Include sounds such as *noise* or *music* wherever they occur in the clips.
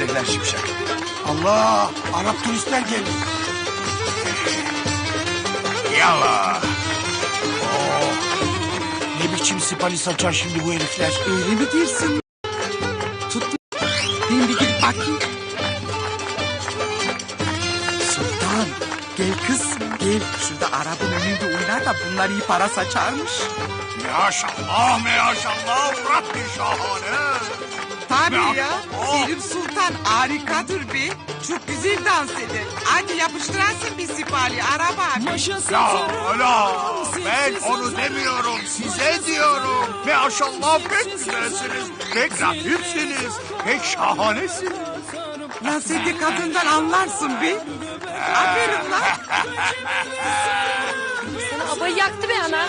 sehlen Şipşak. Allah! Arap turistler geldi. Yallah. Ne biçim sipali saçar şimdi bu herifler? Öyle mi dersin? Tut. Ben bir gidip bakayım. Sultan. Gel kız gel. Şurada Arap'ın önünde oynar da bunlar iyi para saçarmış. Maşallah maşallah. Rabbi şahane. Tabii ya. Selim Sultan harikadır be. Çok güzel dans eder. Hadi yapıştırasın bir sipali araba abi. Ya. Ben onu demiyorum. Size diyorum. Maşallah pek güzelsiniz. Pek latifsiniz. Pek şahanesiniz. De kadından anlarsın be. Aferin lan. *laughs* Abayı yaktı be ana.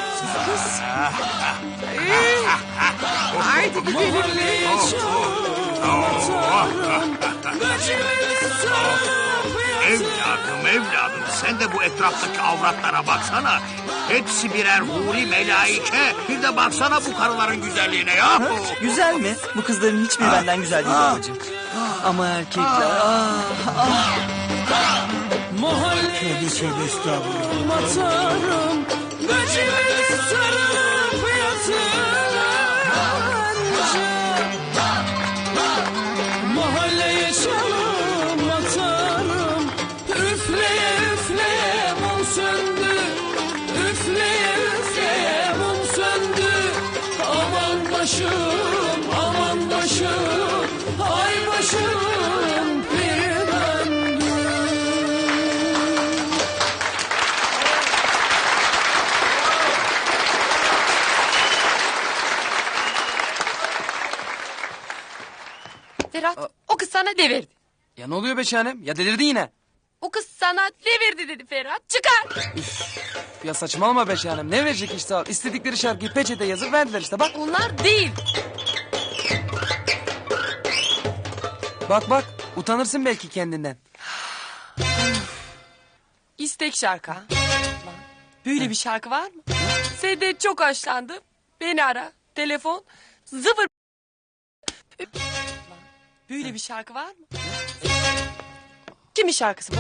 Ee, *laughs* haydi gidelim be. Evladım evladım sen de bu etraftaki avratlara baksana. Hepsi birer huri melaike. Bir de baksana bu karıların güzelliğine ya. Güzel mi? Bu kızların hiçbiri benden güzel değil babacığım. Ama erkekler ah ah. Tövbe tövbe estağfurullah. Sana devirdi. Ya ne oluyor be şahanem? Ya delirdin yine. O kız sana devirdi dedi Ferhat. Çıkar. Ya saçmalama be şahanem. Ne verecek işte al. İstedikleri şarkıyı peçete yazıp verdiler işte bak. Onlar değil. Bak bak. Utanırsın belki kendinden. İstek şarkı. ha. Lan, Böyle bir şarkı var mı? Sende çok hoşlandım. Beni ara. Telefon. Zıfır. Lan, Böyle bir şarkı var mı? Kimin şarkısı bu?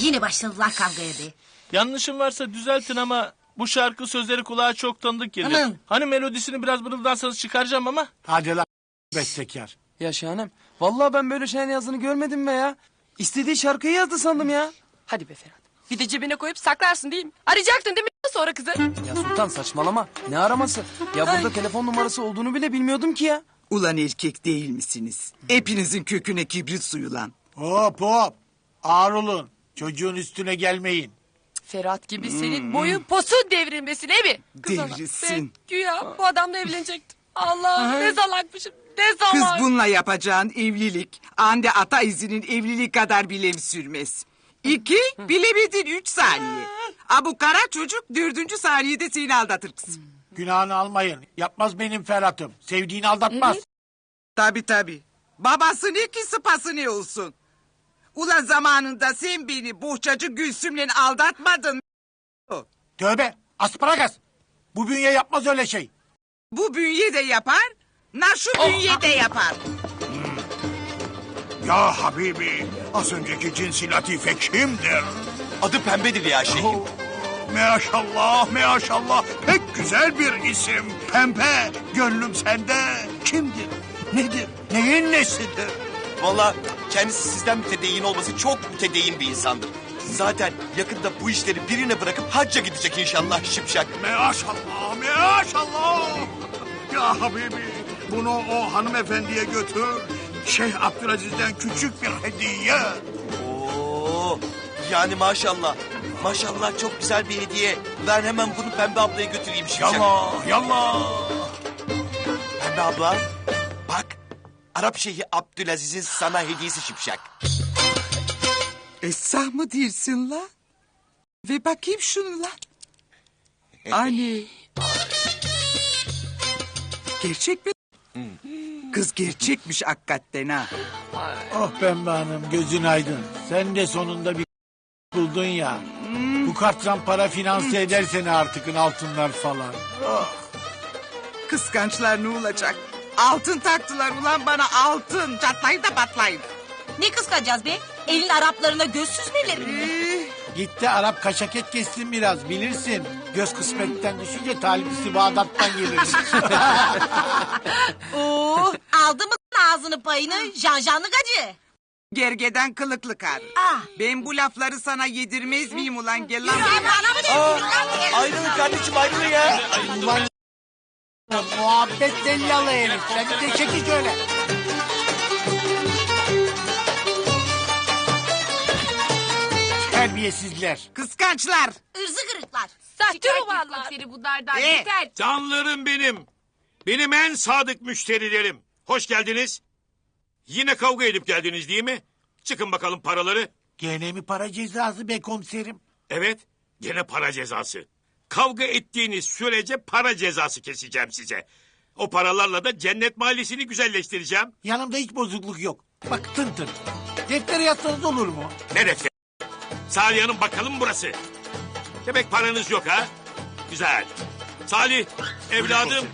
Yine başladılar kavgaya be. Yanlışım varsa düzeltin ama bu şarkı sözleri kulağa çok tanıdık geliyor. Aman. Hani melodisini biraz mırıldansanız çıkaracağım ama. Hadi lan bestekar. Ya şahanem. Vallahi ben böyle şeyin yazdığını görmedim be ya. İstediği şarkıyı yazdı sandım ya. Hadi be Ferhat. Bir de cebine koyup saklarsın değil mi? Arayacaktın değil mi sonra kızı? Ya Sultan saçmalama. Ne araması? Ya burada telefon numarası olduğunu bile bilmiyordum ki ya. Ulan erkek değil misiniz? Hepinizin köküne kibrit suyu lan. Hop hop. Ağır olun. Çocuğun üstüne gelmeyin. Ferhat gibi senin boyun posun devrilmesine mi? Kız ana, Devrilsin. Güya bu adamla evlenecektim. Allah ne salakmışım. Ne Kız salak. bununla yapacağın evlilik ande ata izinin evliliği kadar bile sürmez. İki, bilemedin üç saniye. Ha bu kara çocuk dördüncü saniyede seni aldatır kızım. Günahını almayın. Yapmaz benim Ferhat'ım. Sevdiğini aldatmaz. Tabi tabi. Babası ne ki sıpası ne olsun. Ulan zamanında sen beni bohçacı Gülsüm'le aldatmadın. Tövbe. Asparagas. Bu bünye yapmaz öyle şey. Bu bünye de yapar, na şu bünye de yapar. Ya Habibi az önceki cinsi latife kimdir? Adı pembedir ya şeyhim. Maşallah maşallah pek güzel bir isim. Pembe gönlüm sende. Kimdir? Nedir? Neyin nesidir? Valla kendisi sizden mütedeyyin olması çok mütedeyyin bir insandır. Zaten yakında bu işleri birine bırakıp hacca gidecek inşallah şipşak. Maşallah maşallah. Ya Habibi bunu o hanımefendiye götür. Şeyh Abdülaziz'den küçük bir hediye. Oo, yani maşallah. Maşallah çok güzel bir hediye. Ben hemen bunu Pembe ablaya götüreyim şipşak. Yallah yallah. Pembe abla bak Arap Şeyhi Abdülaziz'in sana hediyesi şipşak. Esah mı değilsin la? Ve bakayım şunu lan. Anne. Gerçek mi? Kız gerçekmiş hakikaten ha. Oh pembe hanım gözün aydın. Sen de sonunda bir buldun ya. Bu karttan para finanse eder seni artıkın altınlar falan. Kıskançlar ne olacak? Altın taktılar ulan bana altın. Çatlayın da patlayın. Ne kıskanacağız be? Elin Araplarına göz süzmeleri mi? Ee, Gitti Arap kaşak et kessin biraz bilirsin. Göz kısmetten düşünce taliplisi Bağdat'tan gelir. *laughs* Oo, aldı mı ağzını payını janjanlı gacı? Gergeden kılıklı karı. Ah. Ben bu lafları sana yedirmez miyim ulan gel lan. Mı dedin? Ayrılın kardeşim ayrılın ya. Ulan muhabbet dellalı herif. Sen de çekil şöyle. Terbiyesizler. Kıskançlar. Irzı kırıklar. Sahte romanlar. bunlardan Ee? yeter. Canlarım benim. Benim en sadık müşterilerim. Hoş geldiniz. Yine kavga edip geldiniz değil mi? Çıkın bakalım paraları. Gene mi para cezası be komiserim? Evet, gene para cezası. Kavga ettiğiniz sürece para cezası keseceğim size. O paralarla da cennet mahallesini güzelleştireceğim. Yanımda hiç bozukluk yok. Bak tın tın. Deftere yatsanız olur mu? Ne defter? Salih Hanım bakalım burası. Demek paranız yok ha? Güzel. Salih, evladım.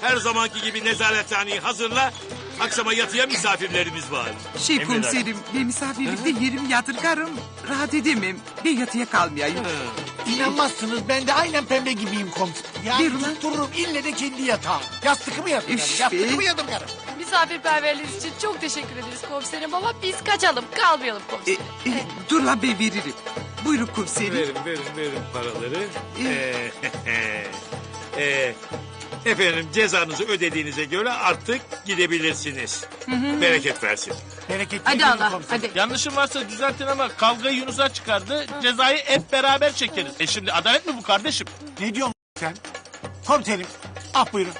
Her zamanki gibi nezarethaneyi hazırla. Akşama yatıya misafirlerimiz var. Şey komiserim ben misafirlikte yerim yatırgarım. Rahat edemem. Ben yatıya kalmayayım. İnanmazsınız ben de aynen pembe gibiyim komiserim. Yani Bir ulan. tuttururum ille de kendi yatağım. Yastıkımı yatırım. Üf Yastıkımı be. yatırım. Misafirperverliğiniz için çok teşekkür ederiz komiserim ama biz kaçalım kalmayalım E, komiserim. e, dur lan ben veririm. Buyurun komiserim. Verin, verin, verin paraları. Ee, ee, *laughs* efendim cezanızı ödediğinize göre artık gidebilirsiniz. Bereket versin. Bereketli Hadi Allah komiserim. hadi. Yanlışım varsa düzeltin ama kavgayı Yunus'a çıkardı. Cezayı hep beraber çekeriz. E şimdi adalet mi bu kardeşim? Ne diyorsun sen? Komiserim ah buyurun.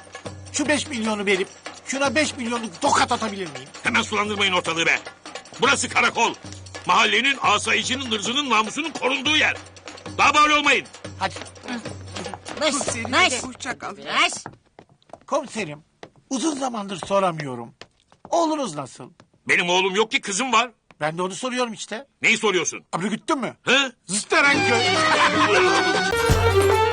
Şu beş milyonu verip şuna beş milyonluk tokat atabilir miyim? Hemen sulandırmayın ortalığı be. Burası karakol. Mahallenin, asayişinin, hırzının, namusunun korunduğu yer. Daha böyle olmayın. Hadi Nış, Komiserim nış, hoşça kal. nış. komiserim uzun zamandır soramıyorum. Oğlunuz nasıl? Benim oğlum yok ki kızım var. Ben de onu soruyorum işte. Neyi soruyorsun? Abi güttün mü? Hı? Zıstaran köy. *laughs*